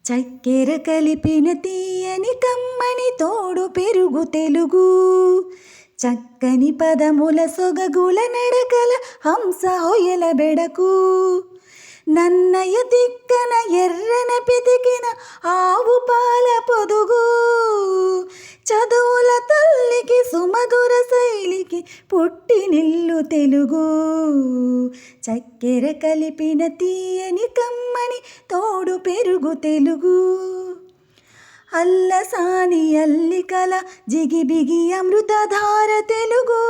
చక్కెర కలిపిన తీయని కమ్మని తోడు పెరుగు తెలుగు. చక్కని పదముల సొగగుల నడకల హంస హొయల బెడకు. నన్నయ దిక్కన ఎర్రన పితికిన ఆవు పాల పొదుగు. చదువుల తల్లికి సుమగు శైలికి పుట్టినిల్లు తెలుగు. చక్కెర కలిపిన తీయని కమ్మని తోడు పెరుగు తెలుగు. అల్లసాని అల్లికల జిగిబిగి అమృతధార తెలుగు.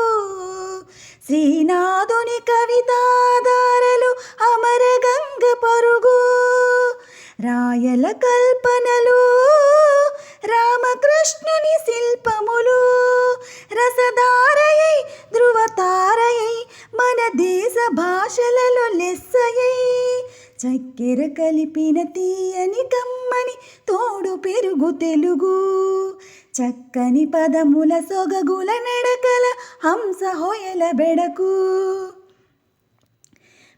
శ్రీనాథుని కవితాధారలు అమర గంగ పరుగు. రాయల కల్పనలు రామకృష్ణుని శిల్పములు ఆశలలో భాషలలో లెస్సయై చక్కెర కలిపిన తీయని కమ్మని తోడు పెరుగు తెలుగు. చక్కని పదముల సొగగుల నడకల హంస హోయల బెడకు.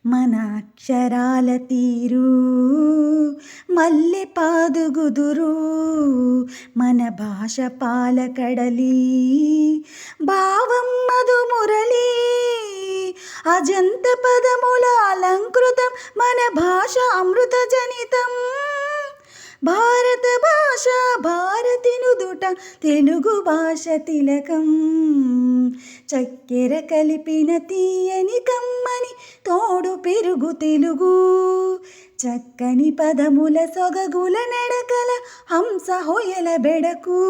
మన అక్షరాల తీరు మల్లె పాదుగుదురు. మన భాష పాలకడలి భావం మధు మురళి అజంత పదముల అలంకృతం మన భాష అమృత జనితం. భారత భాష భారతినుదుట తెలుగు భాష తిలకం. చక్కెర కలిపిన తీయని కమ్మని తోడు పెరుగు తెలుగు. చక్కని పదముల సొగగుల నడకల హంస హొయల బెడకు.